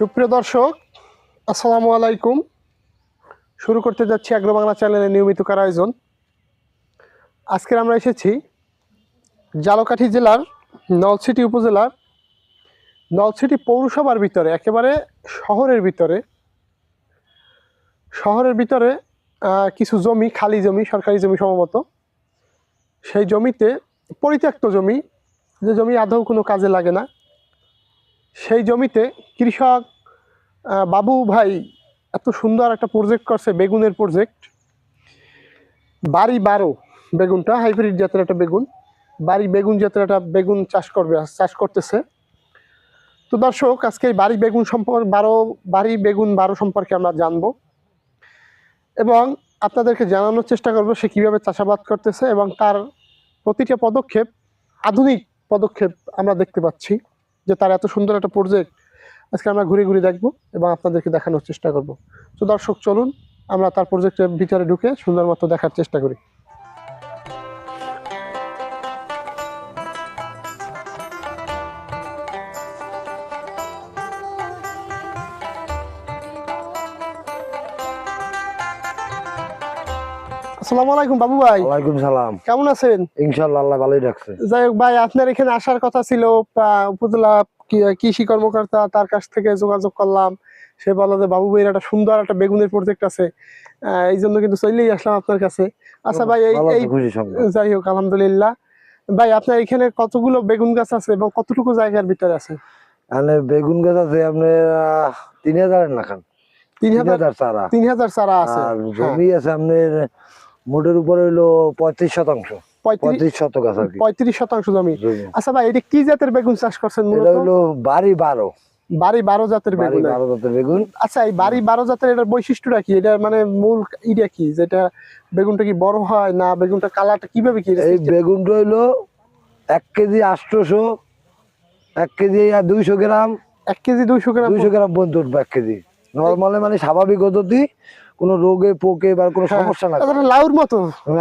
সুপ্রিয় দর্শক, আসসালামু আলাইকুম। শুরু করতে যাচ্ছি আগ্রো বাংলা চ্যানেলের নিয়মিত কার আয়োজন। আজকের আমরা এসেছি জালকাঠি জেলার নলছিটি উপজেলার নলছিটি পৌরসভার ভিতরে, একেবারে শহরের ভিতরে। শহরের ভিতরে কিছু জমি, খালি জমি, সরকারি জমি সম্ভবত। সেই জমিতে পরিত্যক্ত জমি, যে জমি আদৌ কোনো কাজে লাগে না। সেই জমিতে কৃষক বাবু ভাই এত সুন্দর একটা প্রজেক্ট করছে, বেগুনের প্রজেক্ট বাড়ি বারো, বেগুনটা হাইব্রিড জাতের একটা বেগুন। বাড়ি বেগুন জাতের একটা বেগুন চাষ করবে, চাষ করতেছে। তো দর্শক, আজকে বাড়ি বেগুন সম্পর্কে বারো, বাড়ি বেগুন বারো সম্পর্কে আমরা জানব। এবং আপনাদেরকে জানানোর চেষ্টা করব সে কীভাবে চাষাবাদ করতেছে এবং তার প্রতিটা পদক্ষেপ, আধুনিক পদক্ষেপ আমরা দেখতে পাচ্ছি। যে তার এত সুন্দর একটা প্রজেক্ট আজকে আমরা ঘুরে ঘুরে দেখব এবং আপনাদেরকে দেখানোর চেষ্টা করব। তো দর্শক, চলুন, আমরা তার প্রজেক্টের ভিতরে ঢুকে সুন্দর মতো দেখার চেষ্টা করি। আসসালামু আলাইকুম বাবু ভাই। ওয়ালাইকুম সালাম। কেমন আছেন? ইনশাল্লাহ আল্লাহ ভালোই রাখছে। যাই হোক ভাই আপনার এখানে আসার কথা ছিল উপজেলা কৃষি কর্মকর্তা তার কাছ থেকে যোগাযোগ করলাম। সে বলল যে বাবু ভাইয়ের একটা সুন্দর একটা বেগুনের প্রজেক্ট আছে। এই জন্য কিন্তু চলেই আসলাম আপনার কাছে। আচ্ছা ভাই এই যাই হোক আলহামদুলিল্লাহ। ভাই আপনার এখানে কতগুলো বেগুন গাছ আছে এবং কতটুকু জায়গার ভিতরে আছে? মানে বেগুন গাছ আছে আপনার তিন হাজারের না খান তিন হাজার চারা। তিন হাজার চারা আছে। হ্যাঁ, জমি আছে আপনার মোটের উপরে হইল পঁয়ত্রিশ শতাংশ। পঁয়ত্রিশ পঁয়ত্রিশ শতক আছে পঁয়ত্রিশ শতাংশ জমি। আচ্ছা ভাই এটা কি জাতের বেগুন চাষ করছেন এটা মূলত বাড়ি বারো। বাড়ি বারো জাতের বেগুন। বারো জাতের বেগুন। আচ্ছা এই বাড়ি বারো জাতের এটার বৈশিষ্ট্যটা কি? এটা মানে মূল ইটা কি? যেটা বেগুনটা কি বড় হয় না বেগুনটা কালারটা কীভাবে কি এই বেগুনটা হইল এক কেজি আটশোশো এক কেজি আর দুইশো গ্রাম। এক কেজি দুইশো গ্রাম দুইশো গ্রাম পর্যন্ত উঠবে এক কেজি। নর্মালি মানে স্বাভাবিক গতি কোনো রোগে পোকে বা কোনো হ্যাঁ, সমস্যা না। লাউর মতো।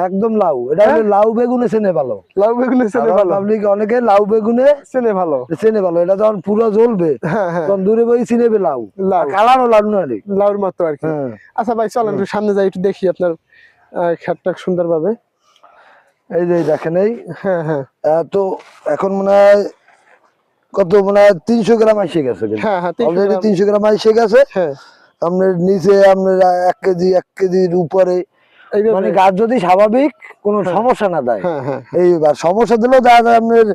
একদম লাউ। এটা হলো লাউ বেগুনে চেনে ভালো। লাউ বেগুনে চেনে ভালো। পাবলিক অনেকে লাউ বেগুনে চেনে ভালো। চেনে ভালো। এটা যখন পুরো জ্বলবে হ্যাঁ হ্যাঁ। তখন দূরে বই চিনেবে লাউ। কালারও লাউ না লাউর মতো আর কি। হ্যাঁ। আচ্ছা ভাই চলেন একটু সামনে যাই একটু দেখি আপনার ক্ষেতটা সুন্দরভাবে। এই যে দেখেন এই। হ্যাঁ হ্যাঁ। তো এখন মনে হয় কত? মনে হয় তিনশো গ্রাম এসে গেছে হ্যাঁ হ্যাঁ তিনশো অলরেডি গ্রাম। তিনশো গ্রাম এসে গেছে। হ্যাঁ। আপনার নিচে আপনার এক কেজি এক কেজির উপরে। মানে গাছ যদি স্বাভাবিক কোনো হ্যাঁ। সমস্যা না দেয়। হ্যাঁ হ্যাঁ এইবার সমস্যা দিলেও দেখা যায় আপনার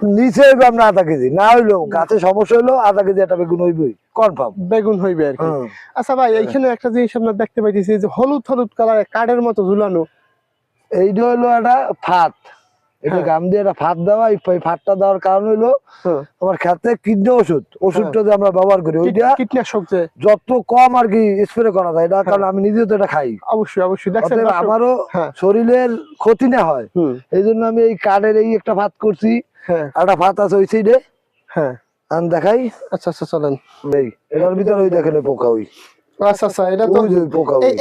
নিচে হইবে আপনার আধা কেজি না হইলেও গাছে সমস্যা হইল আধা কেজি একটা বেগুন হইবই কনফার্ম বেগুন হইবে আর কি। আচ্ছা ভাই এইখানে একটা জিনিস আপনার দেখতে পাইতেছি যে হলুদ হলুদ কালার কার্ডের মতো ঝুলানো। এইটা হইল একটা ফাত এটা হ্যাঁ। গাম দিয়ে একটা ফাত দেওয়া এই ফাতটা দেওয়ার কারণ হইল হ্যাঁ। আমার খেতে কিডনি ওষুধ ওষুধটা যে আমরা ব্যবহার করি ওইটা কীটনাশক যত কম আর কি স্প্রে করা যায় এটা কারণ আমি নিজেও তো এটা খাই। অবশ্যই অবশ্যই। দেখছেন আমারও হ্যাঁ। শরীরের ক্ষতি না হয়। এই জন্য আমি এই কার্ডের এই একটা ভাত করছি। হ্যাঁ। একটা ভাত আছে ওই সাইডে হ্যাঁ। দেখাই। আচ্ছা আচ্ছা চলেন। এই এটার ভিতরে ওই দেখেন পোকা ওই। আচ্ছা আচ্ছা এটা তো এই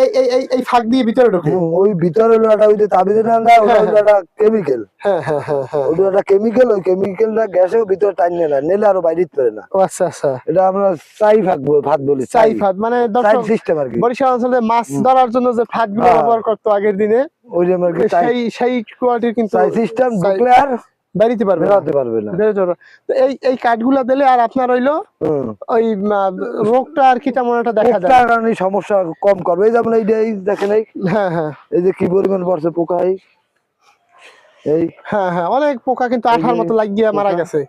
এই ফাঁক দিয়ে ভিতরে ঢোকে। ওই ভিতরে হলো একটা ওই যে তাবিজে ঠান্ডা ওটা হ্যাঁ, হলো একটা কেমিক্যাল হ্যাঁ হ্যাঁ ওটা একটা কেমিক্যাল ওই কেমিক্যালটা গ্যাসেও ভিতরে না নেলে আরও বাইরে পারে না। ও আচ্ছা আচ্ছা। এটা আমরা চাই ভাত বলি ভাত বলি চাই। মানে দর্শক সিস্টেম আর কি। বরিশাল অঞ্চলে মাছ ধরার জন্য যে ফাঁদগুলো হ্যাঁ। ব্যবহার করতো আগের দিনে ওই যে আমরা সেই সেই কোয়ালিটির কিন্তু সিস্টেম ঢুকলে আর বেরিতে পারবে। বেরোতে পারবে না। বেরোতে পারবে তো এই এই কাঠগুলা দিলে আর আপনার হইল ওই রোগটা আর কি তেমন একটা দেখা যায় পোকার কারণে সমস্যা কম করবে। এই যেমন এই দেখেন এই হ্যাঁ হ্যাঁ। এই যে কি পরিমাণ পড়ছে পোকা এই? এই। হ্যাঁ হ্যাঁ অনেক পোকা কিন্তু আঠার মতো লাগিয়ে মারা গেছে।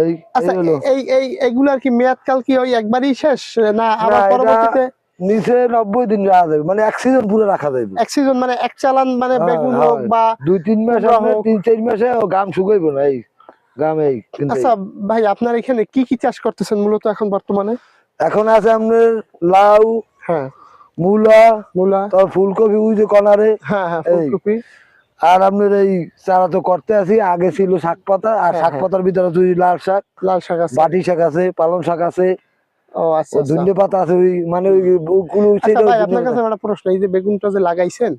এই আচ্ছা এই এই এই এইগুলার কি মেয়াদ কাল কি ওই একবারই শেষ না আবার পরবর্তীতে নিচে নব্বই দিন রাখা যাবে মানে এক সিজন পুরো রাখা যাবে এক সিজন মানে এক চালান মানে হ্যাঁ, বেগুন হ্যাঁ। হোক বা দুই তিন মাস। তিন চার মাসে গাম শুকাইবো না এই গাম এই আচ্ছা ভাই আপনার এখানে কি কি চাষ করতেছেন মূলত এখন বর্তমানে? এখন আছে আপনার লাউ হ্যাঁ। মূলা মূলা। তারপর ফুলকপি ওই যে কনারে হ্যাঁ হ্যাঁ ফুলকপি। আর আপনার এই চারা তো করতে আছি আগে ছিল শাক পাতা আর হ্যাঁ, শাক। পাতার ভিতরে তুই লাল শাক লাল শাক আছে। বাটি শাক আছে পালং শাক আছে ও আচ্ছা আচ্ছা। পাতা আছে ওই মানে ওই আচ্ছা আপনার কাছে একটা প্রশ্ন এই যে বেগুনটা যে লাগাইছেন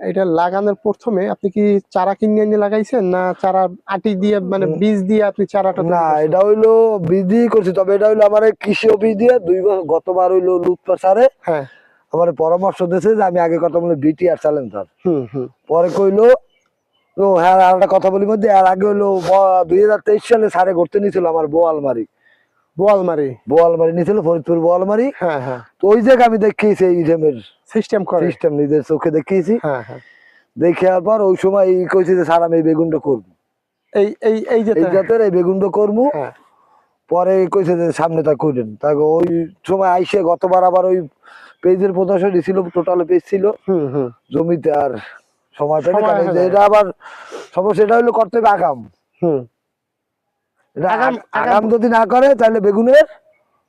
এটা লাগানোর প্রথমে আপনি কি চারা কিনে এনে লাগাইছেন না চারা আটি দিয়ে মানে বীজ দিয়ে আপনি চারাটা না এটা হইল বীজ দিয়ে করছি তবে এটা হইল আমার কৃষি অফিস দিয়ে দুই বছর গতবার হইল হ্যাঁ। আমার পরামর্শ দিয়েছে যে আমি আগে কথা বলে বিটি আর চালেন স্যার। হুম হুম। পরে কইলো ও হ্যাঁ আর একটা কথা বলি মধ্যে আর আগে হইল দুই হাজার তেইশ সালে সারে ঘুরতে নিয়েছিল আমার বউ আলমারি। বোয়ালমারি। নিয়েছিল ফরিদপুর হ্যাঁ হ্যাঁ। তো ওই আমি দেখিয়েছি ইজেমের সিস্টেম করে। সিস্টেম নিজের চোখে দেখিয়েছি। হ্যাঁ হ্যাঁ। দেখে আর পর ওই সময় এই কইছি যে স্যার আমি এই বেগুনটা করব। এই এই এই জাতের। এই বেগুনটা করব। পরে কইছে যে সামনে তা করেন তাকে ওই সময় আইসে গতবার আবার ওই পেজের প্রদর্শনী ছিল টোটাল পেজ ছিল। জমিতে আর সময় পেলে। এটা আবার সমস্যা এটা হইল করতে হবে আগাম। হুম। আগাম- যদি না করে তাহলে বেগুনের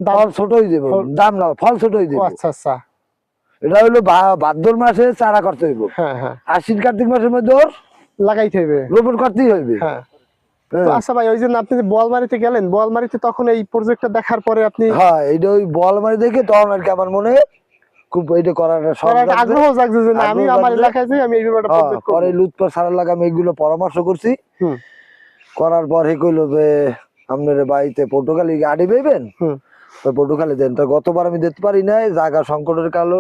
দাম ফল ছোট হয়ে যাবে। দাম না ফল ছোট হয়ে যাবে। আচ্ছা আচ্ছা। এটা হইল ভা- ভাদ্র মাসে চারা করতে হইব। হ্যাঁ হ্যাঁ। আশ্বিন কার্তিক মাসের মধ্যে ওর লাগাইতে হবে রোপণ করতেই হইবে। হ্যাঁ। আচ্ছা ভাই ওই জন্য আপনি যে বোয়ালমারিতে গেলেন বোয়ালমারিতে তখন এই প্রজেক্টটা দেখার পরে আপনি হ্যাঁ ওই বল মারি দেখে তখন আর কি আমার মনে খুব করার। আগ্রহ জাগছে যে আমি আমার এলাকায় আমি এই ব্যাপারটা প্রজেক্ট পরে সারা এইগুলো পরামর্শ করছি। হুম। করার পর হে কইলো যে আপনার বাড়িতে পটুখালি গাড়ি পেবেন তো পটুখালি দেন। তো গতবার আমি দেখতে পারি নাই জায়গা সংকটের কালো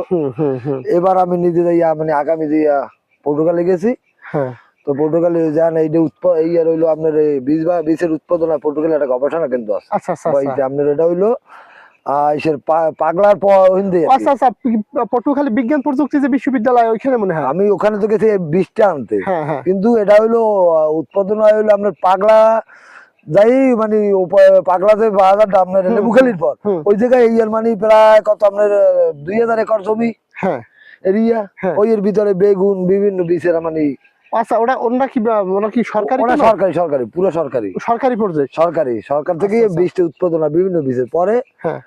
এবার আমি নিজে যাইয়া মানে আগামী দিয়া পটুখালি গেছি। হ্যাঁ। তো পটুখালি জান এই যে এই আর হইল আপনার বীজ বা বীজের উৎপাদন আর পটুখালি একটা গবেষণা কেন্দ্র আছে। আচ্ছা আচ্ছা আচ্ছা। আপনার এটা হইল পাগলার আচ্ছা আচ্ছা বিজ্ঞান প্রযুক্তি যে বিশ্ববিদ্যালয় ওইখানে মনে হয়? আমি ওখানে তো গেছি বীজটা আনতে। হ্যাঁ হ্যাঁ। কিন্তু এটা হইল উৎপাদন হইল আপনার পাগলা যাই মানে পাগলাতে বাজারটা আপনার লেবুখালির পর। ওই জায়গায় এই মানে প্রায় কত আপনার দুই হাজার একর জমি হ্যাঁ। এরিয়া। হ্যাঁ। ওই এর ভিতরে বেগুন বিভিন্ন বীজের মানে আচ্ছা ওটা কি কি সরকারি ওটা সরকারি সরকারি পুরো সরকারি। সরকারি প্রজেক্ট সরকারি সরকার থেকে আচ্ছা। বীজটা উৎপাদন বিভিন্ন বীজের। পরে হ্যাঁ।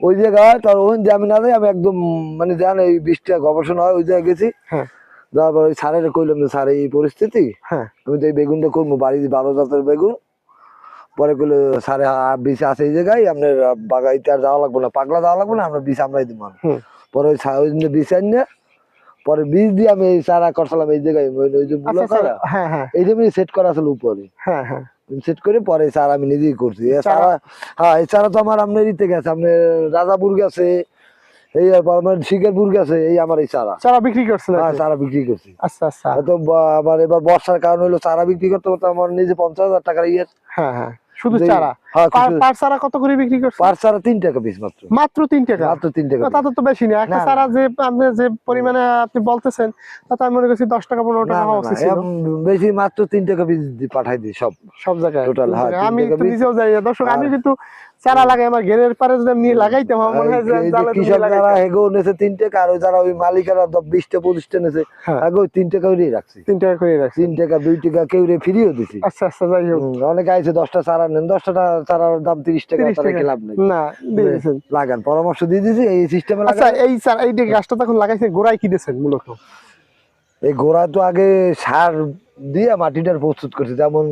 ওই জায়গায় তার ওখানে যে আমি না আমি একদম মানে জান এই বীজটা গবেষণা হয় ওই জায়গায় গেছি। হ্যাঁ। তারপর ওই স্যারের কইলাম যে স্যার এই পরিস্থিতি? হ্যাঁ। আমি তো এই বেগুনটা করব বাড়িতে বারো জাতের বেগুন। পরে কইলো সাড়ে বিষ আছে এই জায়গায় আপনার বাগাইতে আর যাওয়া লাগবে না পাগলা যাওয়া লাগবে না আমরা বিষ আমরাই দিব পরে ওই ওই দিন বিষ আনিয়ে পরে বীজ দিয়ে আমি এই চারা করছিলাম এই জায়গায় ওই- ওই যে আচ্ছা বুলো হ্যাঁ হ্যাঁ। এই যে সেট করা আছিল উপরে। হ্যাঁ হ্যাঁ। সেট করে পরে চারা আমি নিজেই করছি। চারা- হ্যাঁ এই চারা তো আমার আপনার ইতে গেছে আপনার রাজাপুর গেছে এই আমার শিকারপুর গেছে এই আমার এই চারা। চারা বিক্রি করছিল হ্যাঁ চারা বিক্রি করছি। আচ্ছা আচ্ছা। বা- আমার এবার বর্ষার কারণ হলো চারা বিক্রি করতে করতে আমার নিজে পঞ্চাশ হাজার টাকার ইয়ে হ্যাঁ হ্যাঁ। শুধু চারা? হ্যাঁ, পার চারা কত করে বিক্রি করছেন? পার চারা তিন টাকা পিস মাত্র। মাত্র তিন টাকা? মাত্র তিন টাকা তা তো বেশি না। একটা। চারা যে আপনি যে পরিমাণে আপনি বলতেছেন তাতে আমি মনে করছি দশ টাকা পনেরো না, টাকা হওয়া উচিত ছিল। বেশি মাত্র তিন টাকা পিস পাঠাই দিই সব। সব জায়গায় তিন হ্যাঁ, আমি তো নিজেও যাই। দর্শক আমি কিন্তু চারা লাগাই আমার ঘেরের পারে যদি আমি নিয়ে লাগাইতাম আমার মনে হয় কৃষক যারা হেগো নেছে তিন টাকা আর যারা ওই মালিকেরা দ- বিশটা পঁচিশটা নেছে হ্যাঁ। আগে ওই তিন টাকা ওই রাখছি। তিন টাকা করে রাখছি। তিন টাকা দুই টাকা কেউ রে ফ্রিও দিছি। আচ্ছা আচ্ছা যাই হোক। অনেকে আইছে দশটা চারা নেন দশটা চারার দাম তিরিশ টাকা কি লাভ নেই? না লাগান পরামর্শ দিয়ে দিছি এই সিস্টেমে আচ্ছা এই চারা এই গাছটা তখন লাগাইছে গোড়ায় কি দিয়েছেন মূলত? এই গোড়া তো আগে সার দিয়ে মাটিটার প্রস্তুত করছি যেমন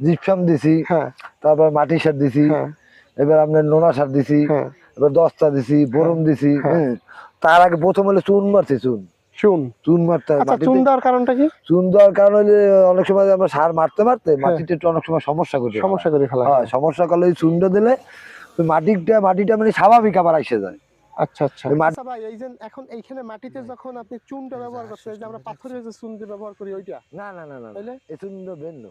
জিপসাম দিছি হ্যাঁ। তারপর মাটি সার দিছি হ্যাঁ। এবার আপনার নোনা সার দিছি হ্যাঁ। এবার দস্তা দিছি বোরম দিছি হ্যাঁ। হ্যাঁ। তার আগে প্রথম হলো চুন মারছি চুন। চুন? চুন মারতে হয় আচ্ছা। চুন দেওয়ার কারণটা কি? চুন দেওয়ার কারণ হলে অনেক সময় আমরা সার মারতে মারতে মাটিতে একটু অনেক সময় সমস্যা করে হ্যাঁ। সমস্যা করে ফেলা হ্যাঁ সমস্যা করলে ওই চুনটা দিলে মাটিটা মাটিটা মানে স্বাভাবিক আবার এসে যায়। আচ্ছা আচ্ছা। আচ্ছা ভাই এই যে এখন এইখানে মাটিতে যখন আপনি চুনটা ব্যবহার করছেন যে আমরা পাথরের যে চুন ব্যবহার করি ওইটা? না না না না এই চুনটা ভিন্ন।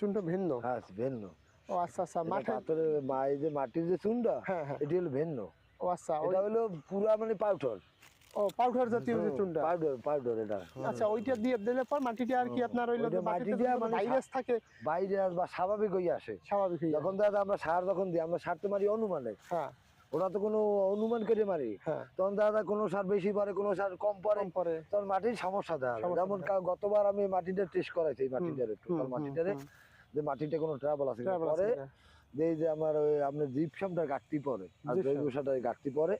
চুনটা ভিন্ন? হ্যাঁ ভিন্ন। ও আচ্ছা আচ্ছা এটা মাঠে পাথরের এই যে মাটির যে চুনটা হ্যাঁ হ্যাঁ। এটি হলো ভিন্ন। ও আচ্ছা এটা হলো পুরা মানে পাউডার। ও পাউডার জাতীয় যে চুনটা? পাউডার পাউডার এটা। আচ্ছা ওইটা দিয়ে দিলে পর মাটিতে আর কি আপনার ওই মাটি দিয়ে মানে ভাইরাস থাকে বাইরে আস বা স্বাভাবিক হয়ে আসে। স্বাভাবিক যখন দাদা আমরা সার যখন দিই আমরা সার তো মারি অনুমানে। হ্যাঁ। ওরা তো কোনো অনুমান করে মারি। হ্যাঁ। তখন দাদা কোনো সার বেশি পরে কোনো সার কম পরে পরে তখন মাটির সমস্যা। সমস্যা যেমন গতবার আমি মাটিটা টেস্ট করাইছি মাটিটারে টোটাল মাটিটারে। যে মাটিতে কোনো ট্রাবল আছে কিনা। ট্রাবল আছে পরে। এই যে আমার ওই আপনার জিপসামটার ঘাটতি পরে আর। জৈব সারটার ঘাটতি পরে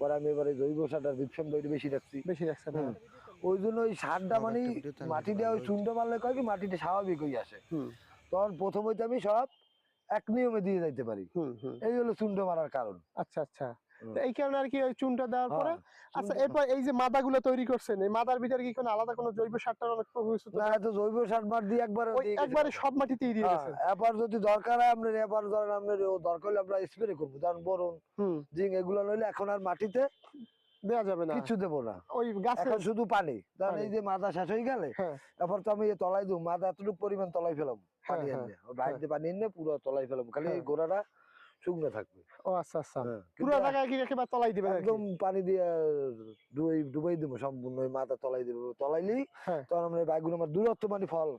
পরে আমি এবারে জৈব সারটার জিপসাম দইটা বেশি রাখছি বেশি রাখছেন হুম। ওই জন্য ওই সারটা মানে মাটিটা ওই চুনটা মারলে কয় কি মাটিটা স্বাভাবিক হয়ে আসে তখন প্রথম হইতে আমি সব এক নিয়মে দিয়ে যাইতে পারি হুম হুম এই হলো চুন্ড মারার কারণ আচ্ছা আচ্ছা। তো এই কারণে আর কি ওই চুনটা দেওয়ার পরে হ্যাঁ, আচ্ছা এরপর এই যে মাদাগুলো তৈরি করছেন এই মাদার ভিতরে কি কোনো আলাদা কোনো জৈব সারটার অনেক এত জৈব সার মার দিয়ে একবারে একবারে সব মাটিতেই দিয়ে হ্যাঁ, গেছেন এবার যদি দরকার হয় আপনার এবার ধরেন আপনার দরকার হলে আমরা স্প্রে করব। ধরেন বরুন জিং এগুলো নইলে এখন আর মাটিতে দেওয়া যাবে না। কিছু দেবো না। ওই গাছে শুধু পানি। ধরেন এই যে মাথা শেষ হয়ে গেলে হ্যাঁ। এরপর তো আমি তলায় দেবো। মাথা এতটুকু পরিমাণ তলায় ফেলাম পানি হ্যাঁ, এনে বাইরে পানি এনে পুরো তলায় ফেলাম খালি হ্যাঁ। গোড়াটা শুকনো থাকবে। ও আচ্ছা আচ্ছা। হ্যাঁ, পুরো জায়গায় কি একেবারে তলাই দিবেন? একদম পানি দিয়ে ডুবাই ডুবাই দেবো সম্পূর্ণ ওই মাথা তলাই দেবো। তলাইলেই হ্যাঁ। তখন আমরা আমার দূরত্ব মানে ফল।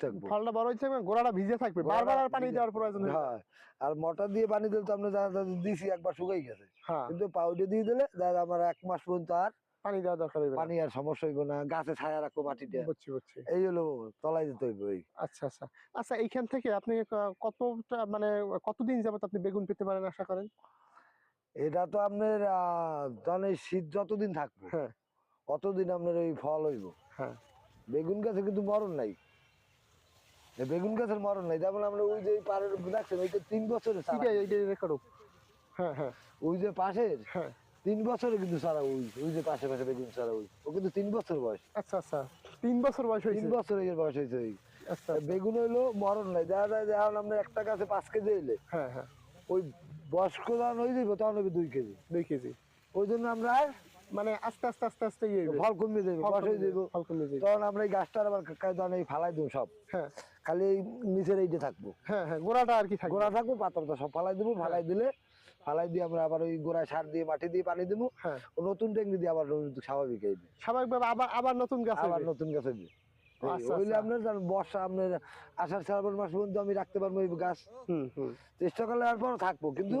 থাকব। ফলটা গোড়াটা ভিজে থাকবে। বারবার আর পানি দেওয়ার প্রয়োজন নেই। হ্যাঁ আর মোটর দিয়ে পানি দিলে তো আমরা দিছি একবার শুকাই গেছে। হ্যাঁ। কিন্তু পাউডার দিয়ে দিলে দেখা আমার এক মাস পর্যন্ত আর পানি দেওয়া দরকার না। পানি আর সমস্যা হইব না গাছে ছায়া রাখব মাটিতে। বুঝছি বুঝছি। এই হলো তলাই দিতে হইব এই। আচ্ছা আচ্ছা। আচ্ছা এইখান থেকে আপনি কতটা মানে কতদিন যাবত আপনি বেগুন পেতে পারেন আশা করেন? এটা তো আপনার ধরেন এই শীত যতদিন থাকব হ্যাঁ। অতদিন আপনার ওই ফল হইব। হ্যাঁ। বেগুন গাছে কিন্তু মরণ নাই। এই বেগুন গাছের মরণ নাই যেমন আমরা ওই যে পাড়ের দেখছেন ওইটা তিন বছরের হ্যাঁ হ্যাঁ। ওই যে পাশের হ্যাঁ। তিন বছরে কিন্তু সারা ওই ওই যে পাশে পাশে বেগুন সারা ওই। ও কিন্তু তিন বছর বয়স। আচ্ছা আচ্ছা। তিন বছর বয়স তিন বছর এর বয়স হয়েছে ওই। আচ্ছা আচ্ছা। বেগুন হইল মরণ নাই। দেখা যায় যখন আমরা একটা গাছে পাঁচ কেজি হইলে। হ্যাঁ হ্যাঁ। ওই বয়স্ক যখন হয়ে যাইব তখন হবে দুই কেজি। দুই কেজি। ওই জন্য আমরা মানে আস্তে আস্তে আস্তে আস্তে ইয়ে ফল কমিয়ে দেবো ফল বয়স হয়ে কমে যাইব। যাবে, ফল কমে যাবে। তখন আমরা এই গাছটার আবার ধরেন এই ফালাই দেবো সব। হ্যাঁ। খালি এই নিচের এইটা থাকব। হ্যাঁ হ্যাঁ গোড়াটা আর কি থাকবে? গোড়া থাকব পাতাটা সব ফালাই দেবো ফালাই দিলে ফালাই দিয়ে আমরা আবার ওই গোড়ায় সার দিয়ে মাটি দিয়ে পানি দেবো হ্যাঁ। নতুন টেঙ্গি দিয়ে আবার নতুন স্বাভাবিক স্বাভাবিকভাবে আবার আবার নতুন গাছ আবার নতুন গাছ হইবে। আচ্ছা, হইলে আচ্ছা। আপনার বর্ষা আপনার আষাঢ় শ্রাবণ মাস পর্যন্ত আমি রাখতে পারব এই গাছ। হুম হুম। চেষ্টা করলে আর পর থাকব কিন্তু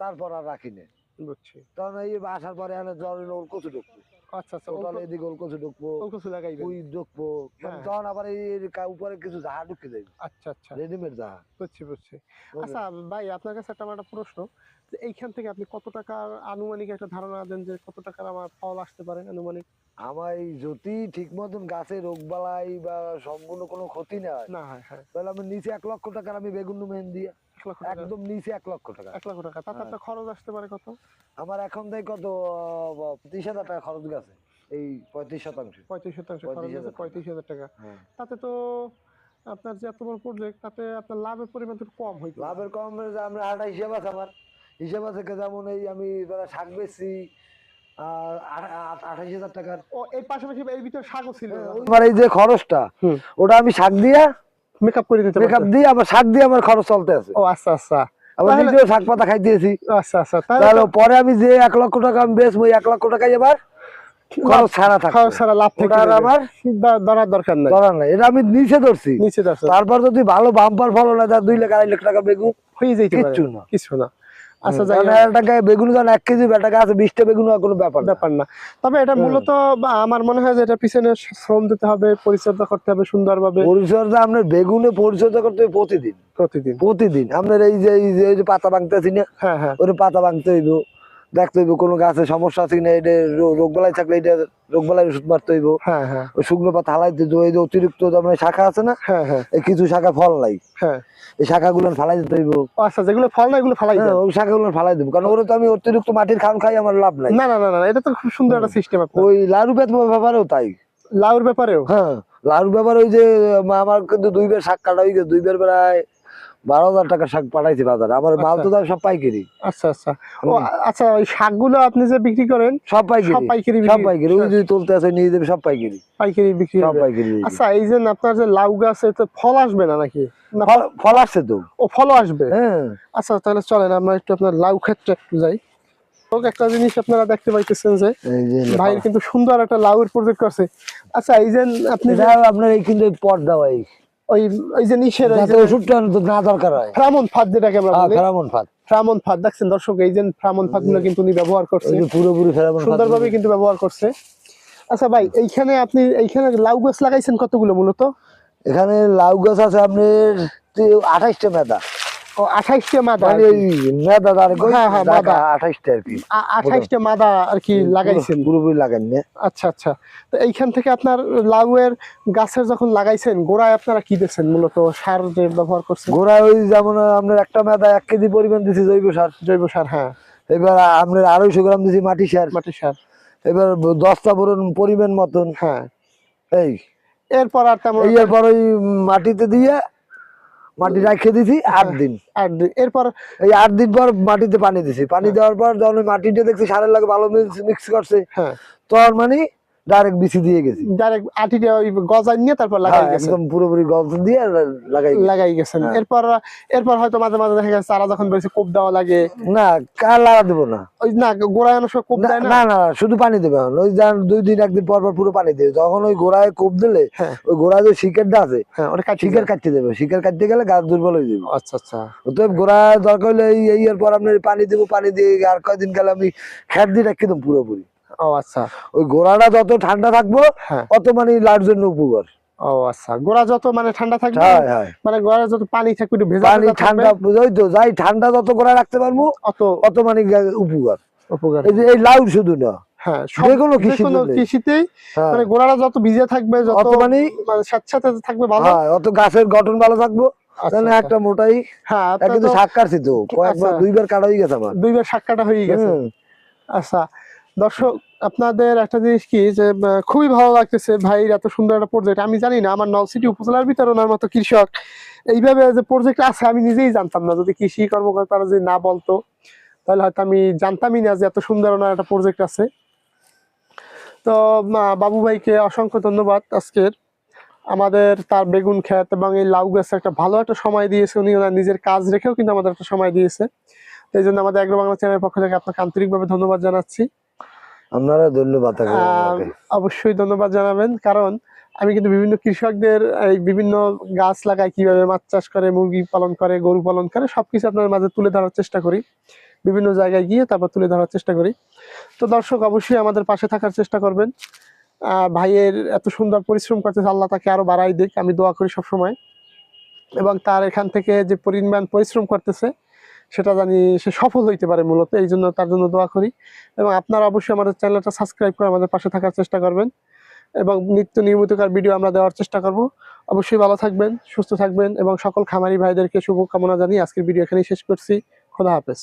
তারপর আর রাখি না বুঝছি। কারণ এই আসার পরে জল কচু ঢুকবো। আচ্ছা আচ্ছা টোটাল এদিকে ওল ঢুকবো ওলকচু লাগাইবেন। ওই ঢুকবো হ্যাঁ। তখন আবার এই উপরে কিছু জাহা ঢুকে যাবে আচ্ছা আচ্ছা। রেডিমেড জাহা। বুঝছি বুঝছি। আচ্ছা ভাই আপনার কাছে একটা আমার প্রশ্ন। যে এইখান থেকে আপনি কত টাকার আনুমানিক একটা ধারণা দেন যে কত টাকার আমার ফল আসতে পারে আনুমানিক? আমার যদি ঠিক মতন গাছে রোগ বালাই বা সম্পূর্ণ কোনো ক্ষতি না হয় না তাহলে আমি নিচে এক লক্ষ টাকার আমি বেগুন মেন দিয়ে। একদম নিচে এক লক্ষ টাকা। এক লক্ষ টাকা। তাতে হ্যাঁ। আপনার খরচ আসতে পারে কত? আমার এখন থেকে কত হাজার টাকা খরচ গেছে। এই পঁয়ত্রিশ শতাংশ। পঁয়ত্রিশ শতাংশ খরচ 35,000 পঁয়ত্রিশ হাজার টাকা। হ্যাঁ। তাতে তো আপনার যে এত বড় প্রজেক্ট তাতে আপনার লাভের পরিমাণ তো কম হইতো লাভের কম আমরা একটা হিসাব আছে আমার। হিসাব আছে যেমন এই আমি ধরো শাক বেচছি আর আঠাশ হাজার টাকার। ও এই পাশাপাশি এর ভিতরে শাকও ছিল। এই যে খরচটা ওটা আমি শাক দিয়ে মেকআপ করে দিতে মেকআপ। দিয়ে আমার শাক দিয়ে আমার খরচ চলতে আছে। ও আচ্ছা আচ্ছা। আবার নিজেও শাক পাতা খাইতেছি আচ্ছা আচ্ছা। তাহলে পরে আমি যে এক লক্ষ টাকা আমি ওই এক লক্ষ টাকাই এবার খরচ ছাড়া খাওয়া থাকবে ছাড়া লাভ থেকে। আমার ধরার দরকার নাই। ধরার নাই। এটা আমি নিচে ধরছি। নিচে ধরছি। তারপর যদি ভালো বাম্পার ফলন হয় দুই লাখ আড়াই লাখ টাকা বেগুন। হয়ে পারে। কিচ্ছু না। কিছু না। আচ্ছা গায়ে বেগুন এক কেজি বিশটা বেগুন কোনো ব্যাপার ব্যাপার না। তবে এটা মূলত বা আমার মনে হয় যে এটা পিছনে শ্রম দিতে হবে পরিচর্যা করতে হবে সুন্দরভাবে। পরিচর্যা আপনার বেগুনে পরিচর্যা করতে হবে প্রতিদিন। প্রতিদিন। প্রতিদিন। আপনার এই যে এই যে পাতা ভাঙতেছি না হ্যাঁ হ্যাঁ। ওর পাতা ভাঙতে হইব। দেখতে হইব কোনো গাছে সমস্যা আছে কিনা এটা রোগ বালাই থাকলে এটা রোগ বালাই ওষুধ মারতে হইব। হ্যাঁ হ্যাঁ। ওই শুকনো পাতা হালাইতে এই যে অতিরিক্ত আপনার শাখা আছে না হ্যাঁ হ্যাঁ। এই কিছু শাখা ফল নাই। হ্যাঁ। এই শাখাগুলো ফালাই দিতে হইব। আচ্ছা যেগুলো ফল না এগুলো ফালাই হ্যাঁ, ওই শাখাগুলো ফালাই দেবো কারণ ওরা তো আমি অতিরিক্ত মাটির খাম খাই আমার লাভ নাই। না না না না এটা তো খুব সুন্দর একটা সিস্টেম ওই লারু বেত ব্যাপারেও তাই। লাউর ব্যাপারেও? হ্যাঁ লারু ব্যাপার ওই যে আমার কিন্তু দুইবার শাক কাটা হয়ে গেছে দুইবার প্রায় বারো হাজার টাকা শাক পাঠাইছে বাজারে। আমার মাল তো দাম সব পাইকারি। আচ্ছা আচ্ছা। ও আচ্ছা ওই শাকগুলো আপনি যে বিক্রি করেন সব পাইকারি। সব পাইকারি সব পাইকারি। ওই যে তুলতে আছে নিয়ে সব পাইকারি। পাইকারি বিক্রি সব পাইকারি আচ্ছা এই যে আপনার যে লাউ গাছ তো ফল আসবে না নাকি? ফল- ফল আসছে তো। ও ফলও আসবে? হ্যাঁ। আচ্ছা তাহলে চলেন আমরা একটু আপনার লাউ ক্ষেত্রে একটু যাই। একটা জিনিস আপনারা দেখতে পাইতেছেন যে ভাইয়ের কিন্তু সুন্দর একটা লাউয়ের প্রজেক্ট করছে। আচ্ছা এই যে আপনি আপনার এই কিন্তু পর্দা ভাই ওই ওই যে নিশের ওষুধটা না দরকার হয়। ফ্রামন ফাঁদ যেটাকে আমরা হ্যাঁ বলি। ফেরামন ফাঁদ। ফ্রামন ফাঁদ। দেখছেন দর্শক এই যে ফ্রামন ফাঁদগুলো কিন্তু উনি ব্যবহার করছে। পুরোপুরি ফেরামন সুন্দরভাবে কিন্তু ব্যবহার করছে। আচ্ছা ভাই এইখানে আপনি এইখানে লাউ গাছ লাগাইছেন কতগুলো মূলত? এখানে লাউ গাছ আছে আপনার আঠাইশটা মেদা। ও আঠাইশটা মাদা মানে এই মেদা দাঁড় হ্যাঁ, হ্যাঁ, মাদা। আঠাশটা আর কি। আঠাইশটা মাদা আর কি লাগাইছেন। পুরোপুরি লাগান না আচ্ছা আচ্ছা। তো এইখান থেকে আপনার লাউয়ের গাছের যখন লাগাইছেন গোড়ায় আপনারা কি দিয়েছেন মূলত সার যে ব্যবহার করছেন? গোড়া ওই যেমন আপনার একটা মেদা এক কেজি পরিমাণ দিছি জৈব সার। জৈব সার হ্যাঁ। এবার আপনার আড়াইশো গ্রাম দিছি মাটি সার। মাটি সার। এবার দশটা পরিমাণ পরিমাণ মতন। হ্যাঁ। এই। এরপর আর তেমন এরপর ওই মাটিতে দিয়ে মাটি রাখে দিছি আট দিন। একদিন এরপর এই আট দিন পর মাটিতে পানি দিছি। পানি দেওয়ার পর যখন মাটিটা দেখছি সারের লাগে ভালো মিক্স করছে তোর তখন মানে ডাইরেক্ট বিচি দিয়ে গেছি। ডাইরেক্ট আটিটা ওই নিয়ে তারপর লাগাই হ্যাঁ, গেছেন। একদম পুরোপুরি দিয়ে লাগাই গেছি। লাগাই গেছেন। হ্যাঁ। এরপর এরপর হয়তো মাঝে মাঝে দেখা গেছে চারা যখন বেশি কোপ দেওয়া লাগে। না কার লাগা দেবো না। ওই না গোড়ায় অনেক সময় কোপ না দেয় না? না না শুধু পানি দেবে ওই দুই দিন একদিন পর পর পুরো পানি দেবে। যখন ওই গোড়ায় কোপ দিলে হ্যাঁ। ওই গোড়ায় যে শিকেরটা আছে হ্যাঁ কাটি কাটতে দেবে। শিকার কাটতে গেলে গাছ দুর্বল হয়ে যাবে। আচ্ছা আচ্ছা। অতএব গোড়ায় দরকার হলে এই এর পর আপনার পানি দেবো পানি দিয়ে আর কয়দিন গেলে আমি খ্যাট দিয়ে রাখি দেবো পুরোপুরি। ও আচ্ছা। ওই গোড়াটা যত ঠান্ডা থাকব অত মানে লাউর জন্য উপকার। ও আচ্ছা। গোড়া যত মানে ঠান্ডা থাকবে হ্যাঁ মানে গোড়া যত পানি থাকবে একটু ভেজা পানি ঠান্ডা ওই তো যাই ঠান্ডা যত গোড়ায় রাখতে পারব অত অত মানে উপকার। উপকার। এই লাউ শুধু না হ্যাঁ যেকোনো সব কৃষিতে যেকোনো নেই। কৃষিতেই হ্যাঁ। মানে গোড়াটা যত ভিজে থাকবে যত মানে মানে স্যাঁতস্যাঁতে থাকবে ভালো। হ্যাঁ অত গাছের গঠন ভালো থাকব। আচ্ছা, তাহলে আচ্ছা। একটা মোটাই হ্যাঁ কিন্তু শাক কাটছি তো কয়েকবার আচ্ছা। দুইবার কাটা হয়ে গেছে আমার। দুইবার সাক্ষাটা হয়ে গেছে। আচ্ছা। দর্শক, আপনাদের একটা জিনিস কি যে খুবই ভালো লাগতেছে ভাইয়ের এত সুন্দর একটা প্রজেক্ট আমি জানি না, আমার নলসিটি উপজেলার ভিতরে ওনার মতো কৃষক। এইভাবে যে প্রজেক্ট আছে, আমি নিজেই জানতাম না। যদি কৃষি কর্মকর্তারা যদি না বলতো, তাহলে হয়তো আমি জানতামই না যে এত সুন্দর ওনার একটা প্রজেক্ট আছে। তো বাবু ভাইকে অসংখ্য ধন্যবাদ আজকের। আমাদের তার বেগুন ক্ষেত এবং এই লাউ গাছে একটা ভালো একটা সময় দিয়েছে। উনি ওনার নিজের কাজ রেখেও কিন্তু আমাদের একটা সময় দিয়েছে। এই জন্য আমাদের এগ্রো বাংলা চ্যানেলের পক্ষ থেকে আপনাকে আন্তরিকভাবে ধন্যবাদ জানাচ্ছি। আপনারা ধন্যবাদ। অবশ্যই ধন্যবাদ জানাবেন কারণ আমি কিন্তু বিভিন্ন কৃষকদের এই বিভিন্ন গাছ লাগায় কীভাবে মাছ চাষ করে মুরগি পালন করে গরু পালন করে সবকিছু আপনার মাঝে তুলে ধরার চেষ্টা করি। বিভিন্ন জায়গায় গিয়ে তারপর তুলে ধরার চেষ্টা করি। তো দর্শক অবশ্যই আমাদের পাশে থাকার চেষ্টা করবেন। ভাইয়ের এত সুন্দর পরিশ্রম করতেছে আল্লাহ তাকে আরও বাড়াই দিক আমি দোয়া করি সবসময়। এবং তার এখান থেকে যে পরিমাণ পরিশ্রম করতেছে সেটা জানি সে সফল হইতে পারে মূলত, এই জন্য তার জন্য দোয়া করি। এবং আপনারা অবশ্যই আমাদের চ্যানেলটা সাবস্ক্রাইব করে আমাদের পাশে থাকার চেষ্টা করবেন। এবং নিত্য নিয়মিতকার ভিডিও আমরা দেওয়ার চেষ্টা করব। অবশ্যই ভালো থাকবেন, সুস্থ থাকবেন এবং সকল খামারি ভাইদেরকে শুভকামনা জানিয়ে আজকের ভিডিও এখানেই শেষ করছি। খোদা হাফেজ।